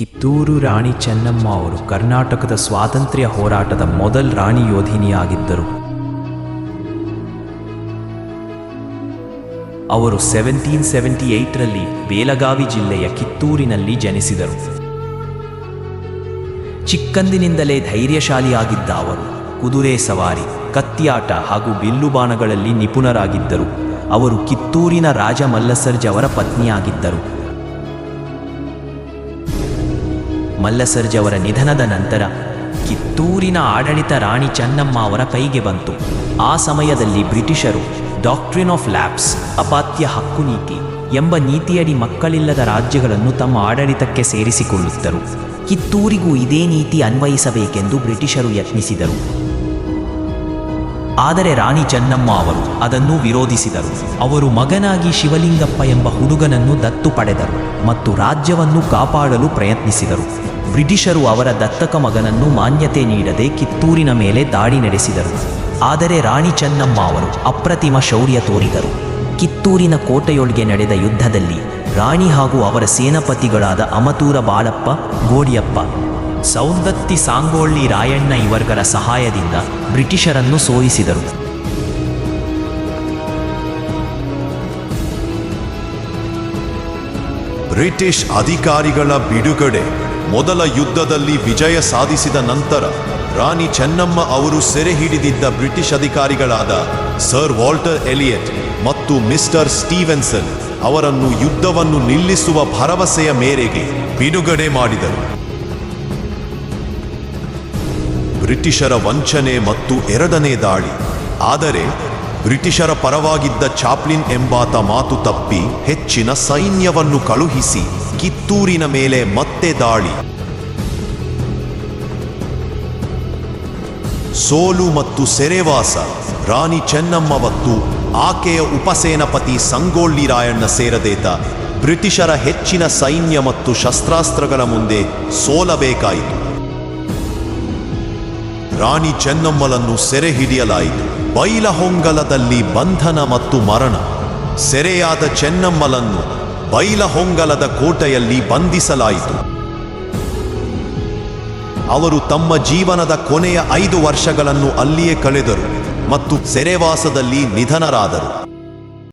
ಕಿತ್ತೂರು ರಾಣಿ ಚೆನ್ನಮ್ಮ ಅವರು ಕರ್ನಾಟಕದ ಸ್ವಾತಂತ್ರ್ಯ ಹೋರಾಟದ ಮೊದಲ ರಾಣಿ ಯೋಧಿನಿಯಾಗಿದ್ದರು. ಅವರು ಸೆವೆಂಟೀನ್ ಸೆವೆಂಟಿ ಏಯ್ಟ್ರಲ್ಲಿ ಬೇಲಗಾವಿ ಜಿಲ್ಲೆಯ ಕಿತ್ತೂರಿನಲ್ಲಿ ಜನಿಸಿದರು. ಚಿಕ್ಕಂದಿನಿಂದಲೇ ಧೈರ್ಯಶಾಲಿಯಾಗಿದ್ದ ಅವರು ಕುದುರೆ ಸವಾರಿ, ಕತ್ತಿಯಾಟ ಹಾಗೂ ಬಿಲ್ಲುಬಾಣಗಳಲ್ಲಿ ನಿಪುಣರಾಗಿದ್ದರು. ಅವರು ಕಿತ್ತೂರಿನ ರಾಜ ಮಲ್ಲಸರ್ಜ್ ಅವರ ಪತ್ನಿಯಾಗಿದ್ದರು. ಮಲ್ಲಸರ್ಜ್ ಅವರ ನಿಧನದ ನಂತರ ಕಿತ್ತೂರಿನ ಆಡಳಿತ ರಾಣಿ ಚೆನ್ನಮ್ಮ ಅವರ ಕೈಗೆ ಬಂತು. ಆ ಸಮಯದಲ್ಲಿ ಬ್ರಿಟಿಷರು ಡಾಕ್ಟ್ರಿನ್ ಆಫ್ ಲ್ಯಾಬ್ಸ್, ಅಪಾತ್ಯ ಹಕ್ಕು ನೀತಿ ಎಂಬ ನೀತಿಯಡಿ ಮಕ್ಕಳಿಲ್ಲದ ರಾಜ್ಯಗಳನ್ನು ತಮ್ಮ ಆಡಳಿತಕ್ಕೆ ಸೇರಿಸಿಕೊಳ್ಳುತ್ತರು. ಕಿತ್ತೂರಿಗೂ ಇದೇ ನೀತಿ ಅನ್ವಯಿಸಬೇಕೆಂದು ಬ್ರಿಟಿಷರು ಯತ್ನಿಸಿದರು. ಆದರೆ ರಾಣಿ ಚೆನ್ನಮ್ಮ ಅವರು ಅದನ್ನು ವಿರೋಧಿಸಿದರು. ಅವರು ಮಗನಾಗಿ ಶಿವಲಿಂಗಪ್ಪ ಎಂಬ ಹುಡುಗನನ್ನು ದತ್ತು ಪಡೆದರು ಮತ್ತು ರಾಜ್ಯವನ್ನು ಕಾಪಾಡಲು ಪ್ರಯತ್ನಿಸಿದರು. ಬ್ರಿಟಿಷರು ಅವರ ದತ್ತಕ ಮಗನನ್ನು ಮಾನ್ಯತೆ ನೀಡದೆ ಕಿತ್ತೂರಿನ ಮೇಲೆ ದಾಳಿ ನಡೆಸಿದರು. ಆದರೆ ರಾಣಿ ಚೆನ್ನಮ್ಮ ಅವರು ಅಪ್ರತಿಮ ಶೌರ್ಯ ತೋರಿದರು. ಕಿತ್ತೂರಿನ ಕೋಟೆಯೊಳಗೆ ನಡೆದ ಯುದ್ಧದಲ್ಲಿ ರಾಣಿ ಹಾಗೂ ಅವರ ಸೇನಾಪತಿಗಳಾದ ಅಮತೂರ ಬಾಳಪ್ಪ ಗೋಡಿಯಪ್ಪ, ಸೌಂದತ್ತಿ ಸಾಂಗೋಳ್ಳಿ ರಾಯಣ್ಣ ಇವರ್ಗರ ಸಹಾಯದಿಂದ ಬ್ರಿಟಿಷರನ್ನು ಸೋಲಿಸಿದರು. ಬ್ರಿಟಿಷ್ ಅಧಿಕಾರಿಗಳ ಬಿಡುಗಡೆ. ಮೊದಲ ಯುದ್ಧದಲ್ಲಿ ವಿಜಯ ಸಾಧಿಸಿದ ನಂತರ ರಾಣಿ ಚೆನ್ನಮ್ಮ ಅವರು ಸೆರೆ ಹಿಡಿದಿದ್ದ ಬ್ರಿಟಿಷ್ ಅಧಿಕಾರಿಗಳಾದ ಸರ್ ವಾಲ್ಟರ್ ಎಲಿಯಟ್ ಮತ್ತು ಮಿಸ್ಟರ್ ಸ್ಟೀವೆನ್ಸನ್ ಅವರನ್ನು ಯುದ್ಧವನ್ನು ನಿಲ್ಲಿಸುವ ಭರವಸೆಯ ಮೇರೆಗೆ ಬಿಡುಗಡೆ ಮಾಡಿದರು. ಬ್ರಿಟಿಷರ ವಂಚನೆ ಮತ್ತು ಎರಡನೇ ದಾಳಿ. ಆದರೆ ಬ್ರಿಟಿಷರ ಪರವಾಗಿದ್ದ ಚಾಪ್ಲಿನ್ ಎಂಬಾತ ಮಾತು ತಪ್ಪಿ ಹೆಚ್ಚಿನ ಸೈನ್ಯವನ್ನು ಕಳುಹಿಸಿ ಕಿತ್ತೂರಿನ ಮೇಲೆ ಮತ್ತೆ ದಾಳಿ. ಸೋಲು ಮತ್ತು ಸೆರೆವಾಸ, ರಾಣಿ ಚೆನ್ನಮ್ಮ ಮತ್ತು ಆಕೆಯ ಉಪಸೇನಾಪತಿ ಸಂಗೊಳ್ಳಿ ರಾಯಣ್ಣ ಸೇರದೇತ, ಬ್ರಿಟಿಷರ ಹೆಚ್ಚಿನ ಸೈನ್ಯ ಮತ್ತು ಶಸ್ತ್ರಾಸ್ತ್ರಗಳ ಮುಂದೆ ಸೋಲಬೇಕಾಯಿತು. ರಾಣಿ ಚೆನ್ನಮ್ಮಲನ್ನು ಸೆರೆ ಹಿಡಿಯಲಾಯಿತು. ಬೈಲಹೊಂಗಲದಲ್ಲಿ ಬಂಧನ ಮತ್ತು ಮರಣ. ಸೆರೆಯಾದ ಚೆನ್ನಮ್ಮಳನ್ನು ಬೈಲಹೊಂಗಲದ ಕೋಟೆಯಲ್ಲಿ ಬಂಧಿಸಲಾಯಿತು. ಅವರು ತಮ್ಮ ಜೀವನದ ಕೊನೆಯ ಐದು ವರ್ಷಗಳನ್ನು ಅಲ್ಲಿಯೇ ಕಳೆದರು ಮತ್ತು ಸೆರೆವಾಸದಲ್ಲಿ ನಿಧನರಾದರು.